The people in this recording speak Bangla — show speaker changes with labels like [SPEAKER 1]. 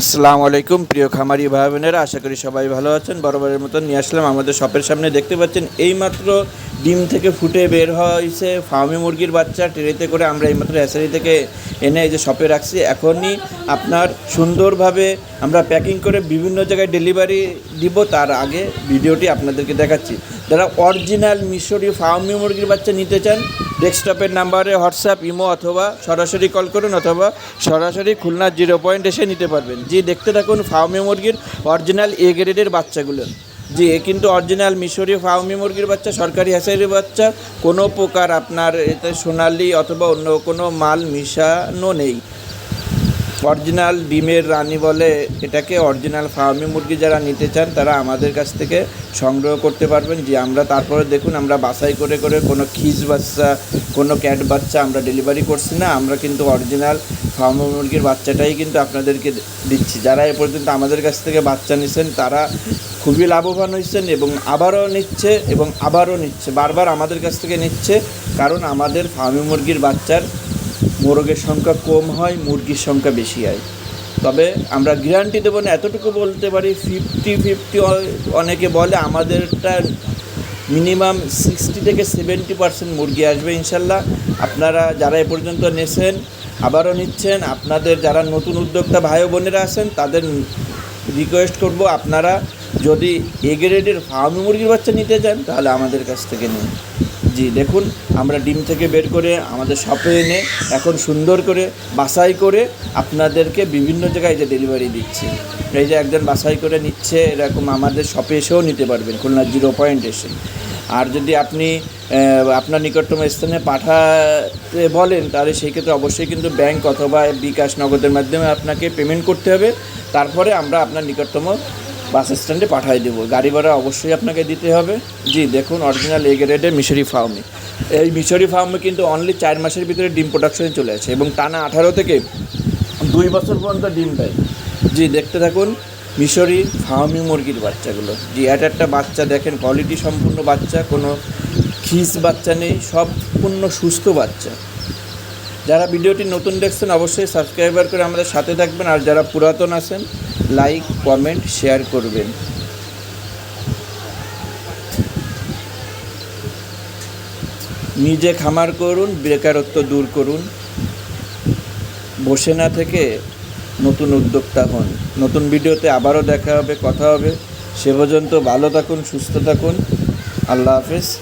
[SPEAKER 1] আসসালামু আলাইকুম, প্রিয় খামারি ভাই বোনেরা আশা করি সবাই ভালো আছেন। বরাবরের মতন নিয়ে আসলাম আমাদের শপের সামনে। দেখতে পাচ্ছেন, এইমাত্র ডিম থেকে ফুটে বের হয়েছে ফার্মি মুরগির বাচ্চা। ট্রেতে করে আমরা এইমাত্র অ্যাসারি থেকে এনে এই যে শপে রাখছি। এখনই আপনার সুন্দরভাবে আমরা প্যাকিং করে বিভিন্ন জায়গায় ডেলিভারি দিব। তার আগে ভিডিওটি আপনাদেরকে দেখাচ্ছি। যারা অরিজিনাল মিশরি ফার্মি মুরগির বাচ্চা নিতে চান, ডেস্কটপের নাম্বারে হোয়াটসঅ্যাপ, ইমো অথবা সরাসরি কল করুন অথবা সরাসরি খুলনা জিরো পয়েন্ট এসে নিতে পারবেন। জি, দেখতে থাকুন ফার্মি মুরগির অরিজিনাল এ গ্রেডের বাচ্চাগুলো। জি কিন্তু অরিজিনাল মিশরি ফার্মি মুরগির বাচ্চা, সরকারি হ্যাসারির বাচ্চা। কোনো প্রকার আপনার এতে সোনালি অথবা অন্য কোনো মাল মিশানো নেই। অরিজিনাল ডিমের রানী বলে এটাকে অরিজিনাল ফার্মি মুরগি যারা নিতে চান, তারা আমাদের কাছ থেকে সংগ্রহ করতে পারবেন। যে আমরা তারপরে দেখুন, আমরা বাছাই করে করে কোনো খিজ বাচ্চা, কোনো ক্যাট বাচ্চা আমরা ডেলিভারি করছি না। আমরা কিন্তু অরিজিনাল ফার্মি মুরগির বাচ্চাটাই কিন্তু আপনাদেরকে দিচ্ছি। যারা এ পর্যন্ত আমাদের কাছ থেকে বাচ্চা নিছেন, তারা খুবই লাভবান হয়েছেন এবং আবারও নিচ্ছে এবং আবারও নিচ্ছে। বারবার আমাদের কাছ থেকে নিচ্ছে, কারণ আমাদের ফার্মি মুরগির বাচ্চার মোরগের সংখ্যা কম হয়, মুরগির সংখ্যা বেশি হয়। তবে আমরা গ্যারান্টি দেবো না, এতটুকু বলতে পারি ফিফটি ফিফটি অনেকে বলে আমাদেরটা মিনিমাম সিক্সটি থেকে সেভেন্টি পার্সেন্ট মুরগি আসবে ইনশাল্লাহ। আপনারা যারা এ পর্যন্ত নেছেন, আবারও নিচ্ছেন, আপনাদের যারা নতুন উদ্যোক্তা ভাই বোনেরা আছেন, তাদের রিকোয়েস্ট করব আপনারা যদি এ গ্রেডের ফার্মি মুরগির বাচ্চা নিতে চান, তাহলে আমাদের কাছ থেকে নিন। জি, দেখুন, আমরা ডিম থেকে বের করে আমাদের শপে এনে এখন সুন্দর করে বাছাই করে আপনাদেরকে বিভিন্ন জায়গায় যে ডেলিভারি দিচ্ছি। এই যে একজন বাছাই করে নিচ্ছে, এরকম আমাদের শপে এসেও নিতে পারবেন, খুলনা জিরো পয়েন্ট এসে। আর যদি আপনি আপনার নিকটতম স্থানে পাঠাতে বলেন, তাহলে সেই ক্ষেত্রে অবশ্যই কিন্তু ব্যাংক অথবা বিকাশ নগদের মাধ্যমে আপনাকে পেমেন্ট করতে হবে। তারপরে আমরা আপনার নিকটতম বাস স্ট্যান্ডে পাঠিয়ে দেবো। গাড়ি ভাড়া অবশ্যই আপনাকে দিতে হবে। জি, দেখুন অরিজিনাল এ গ্রেডের মিশরি ফার্মে এই মিশরি ফার্মে কিন্তু অনলি চার মাসের ভিতরে ডিম প্রোডাকশনে চলে আসে এবং টানা আঠারো থেকে দুই বছর পর্যন্ত ডিম দেয়। জি, দেখতে থাকুন, মিশরি ফার্মি মুরগির বাচ্চাগুলো। জি, এক একটা বাচ্চা দেখেন কোয়ালিটি সম্পূর্ণ বাচ্চা, কোনো খিস বাচ্চা নেই, সম্পূর্ণ সুস্থ বাচ্চা। যারা ভিডিওটি নতুন দেখছেন, অবশ্যই সাবস্ক্রাইবার করে আমাদের সাথে থাকবেন। আর যারা পুরাতন আছেন লাইক, কমেন্ট, শেয়ার করবেন। নিজে খামার করুন, বেকারত্ব দূর করুন। বসে না থেকে নতুন উদ্যোক্তা হন। নতুন ভিডিওতে আবারও দেখা হবে, কথা হবে। সে পর্যন্ত ভালো থাকুন, সুস্থ থাকুন। আল্লাহ হাফেজ।